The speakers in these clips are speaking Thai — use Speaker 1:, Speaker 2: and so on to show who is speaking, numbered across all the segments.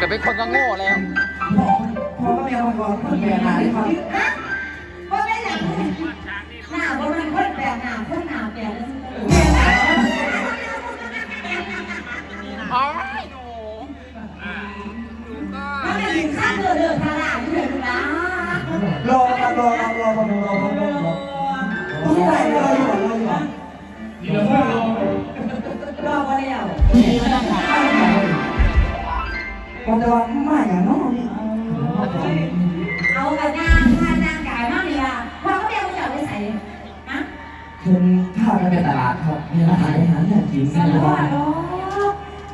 Speaker 1: ก็เป็นคนก็โง่แล้ว
Speaker 2: พอก็ไม่เอาก่อนคนแก่หนาได้ครับ
Speaker 3: ว่าไม่หนังหน้าว่ามันคนแปลกหน้าคนหน้าแปลกแล้ว
Speaker 1: อ๋อหนูหนูก็
Speaker 3: มันไม่ถึงขั้นเดือดเดือดทาราที่เดือดนะ
Speaker 2: รอครับรอครับรอครับรอครับรอครับผู้ใหญ่รออยู่รออยู่ ผมจะว่ามาอย่างน้องนี่
Speaker 3: เอากับนางพานางกายมากเลยอะพอเขาเรียกมึงอยากไปใส่ฮะ
Speaker 2: ถึงข้าวกันในตลาดครับมีร้านอาหารเนี่ยกิน
Speaker 3: ส
Speaker 2: กัน
Speaker 3: วั
Speaker 2: บ้า
Speaker 3: ส
Speaker 2: ง
Speaker 3: ดี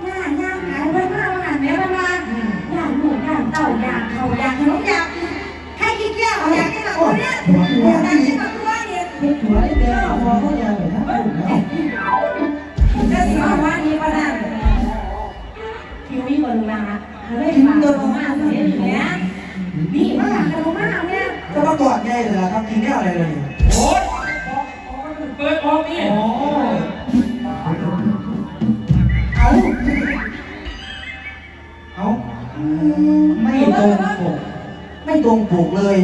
Speaker 3: ย่าย่างขายไปมากขนาดนี้มันมาย่างหมูย่างเต่าย่างเขาย่างขนมย่างให้กินแก้วอยากกินแบบคนเนี้ยอยากกินแบบตัวเนี่ย
Speaker 2: เด็กหัวไอ้เด็กพอเขาอยาก
Speaker 3: อยู่เนี่ยนี่มาฝากตัวมากเนี่ย
Speaker 2: จะมากอดใหญ่เลยครับกินแก้วอะไรเลย
Speaker 4: โอ๊ยเปิดออกนี่
Speaker 2: โอ้เอาเอาไม่ตรงปกไม่ตรงปกเลย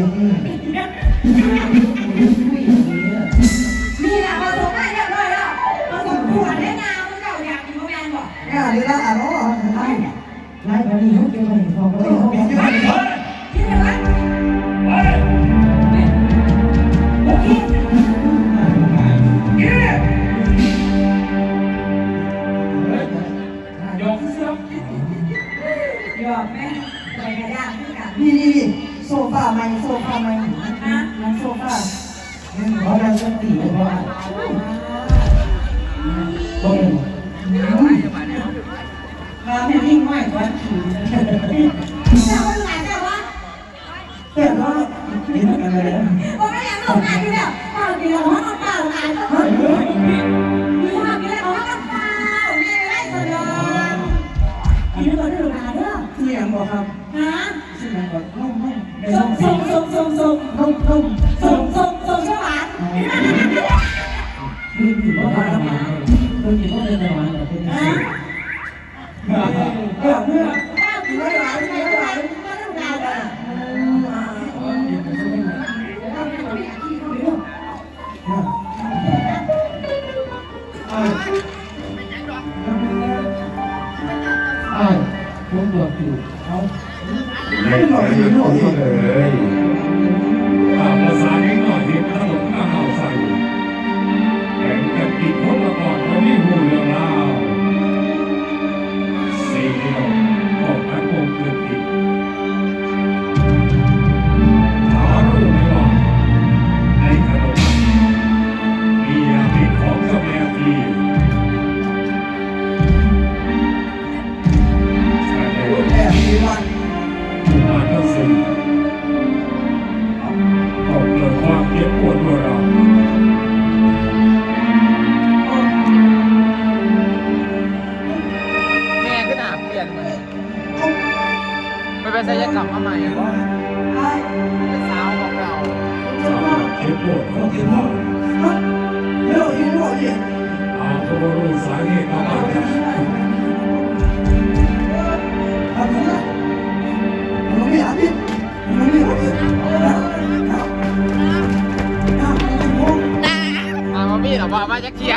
Speaker 3: นี่แหละผสมได้เรียบร้อยแล้วผสมขวดได้งามมันเก่าอยากกินมะแมนบอก
Speaker 2: งานนี้ละอะเนาะ ไล่ไล่แบบนี้เขาเก็บไว้พอก็ได้เขาเก็บไว้
Speaker 4: เฮ้ย
Speaker 3: คิดเห็นไหม
Speaker 4: เฮ้
Speaker 3: โอเค
Speaker 4: เย้เฮ้ยอมเสีย
Speaker 3: ยอมไหมใจกระด้างขึ้นกัน
Speaker 2: นี่นี่นี่โซฟาใหม่โซฟาใหม่
Speaker 3: นะ
Speaker 2: นั่งโซฟาเนี่ยเขาดังสติเลยว่าบ่เป็น
Speaker 3: มาไม่ยิ่งไม่กว่าขี่เจ้าคนไหนเจ้าวะ
Speaker 2: แต่ว่าเห็นกันเลยนะ
Speaker 3: ว่าไม่อยากลงงานที่แบบเปล่าเดียวว่าเปล่างานก็เปล่ามีความคิดอะไรเขาว่าเปล่าไม่ได้สยองอันนี้เราได้ลงงานเด้อ
Speaker 2: คืออย่างบอกครับ
Speaker 3: ฮะ
Speaker 2: คืออย่างบอกนุ่มนุ่มใน
Speaker 3: ส่
Speaker 2: นุ่
Speaker 3: ง
Speaker 2: ม
Speaker 3: ส่งส่งส่งส่ง
Speaker 2: นุ่มนุ่ม
Speaker 3: ส่งส่งส่งฉลาด
Speaker 2: คือถือว่าทำงานคือถือว่าเป็นงาน
Speaker 3: มี่
Speaker 2: เห
Speaker 4: รอว่ามาจะเที
Speaker 2: ย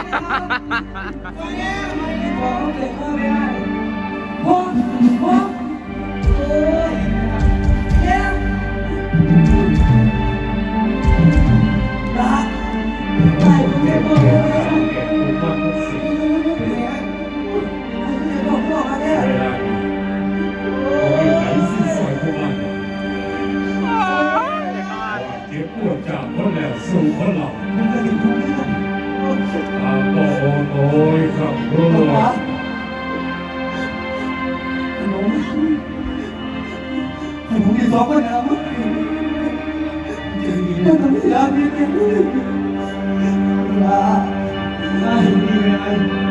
Speaker 2: โป
Speaker 4: โอ้ยครับโอ้ย
Speaker 2: ผมมีสองคนนะมั้งจะทำให้ยามีเป็นลาไม่มีอะไรล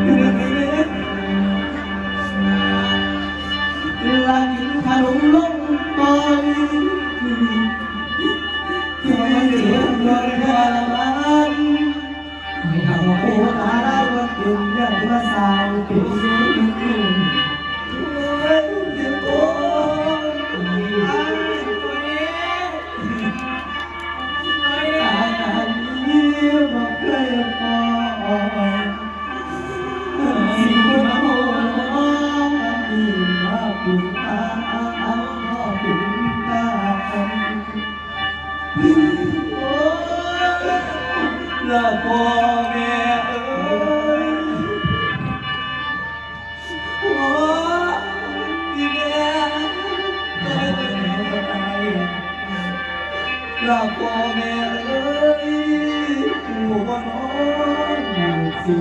Speaker 2: สิ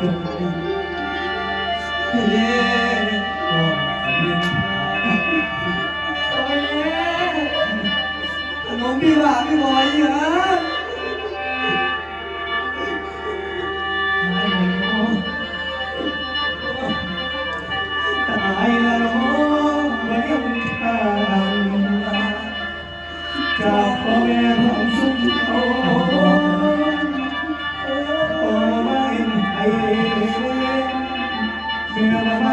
Speaker 2: จ
Speaker 5: นดีเฮ้ต้องเรียนโอ้ยขนมพี่ว่าพี่บอยเหรอต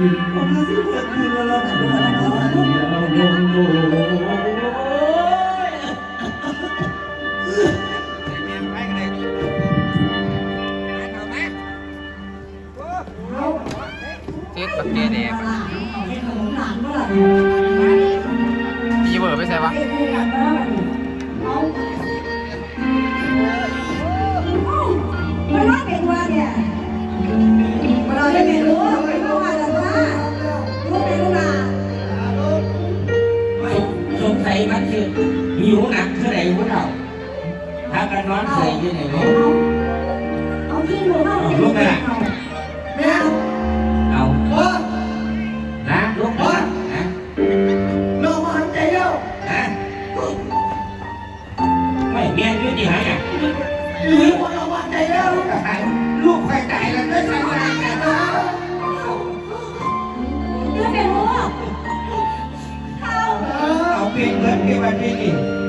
Speaker 5: ผมจะสิเปิดคืนแล้วล่ะ
Speaker 6: อย่าบ่โอ้ย
Speaker 1: เจ๊กับเดง
Speaker 3: ให้ขนมหลานเมื่อไหร่
Speaker 1: มีเบอร์ไม่ใช่ปะ
Speaker 3: ให้ผู้เมื่อไหร่เอามันว่าเป็นว่าเนี่ยเราจะเป็นรู้เป็นรู้ว่า
Speaker 6: ถ้ากันนอนใส่ยังไง
Speaker 3: เอา
Speaker 6: เนี่ย
Speaker 3: เอาที่รู้ว่าเป็น
Speaker 6: ลุกไป
Speaker 3: เอา
Speaker 6: ละ
Speaker 5: แม่
Speaker 6: เอา
Speaker 5: พ่อ
Speaker 6: นะลุกไปละนะ
Speaker 5: เรามาหันใจแล้ว
Speaker 6: นะไม่เมียนอยู่ที่ไหนอะ
Speaker 5: หรือว่าเรามาหันใจแล้ว
Speaker 6: ลูกใครตายแล้วไม่ใช่ไหม
Speaker 3: เรื่องเป็นรู้เขา
Speaker 6: เอาเปลี่ยนเงินที่วันนี้นี่
Speaker 3: รู้ว่า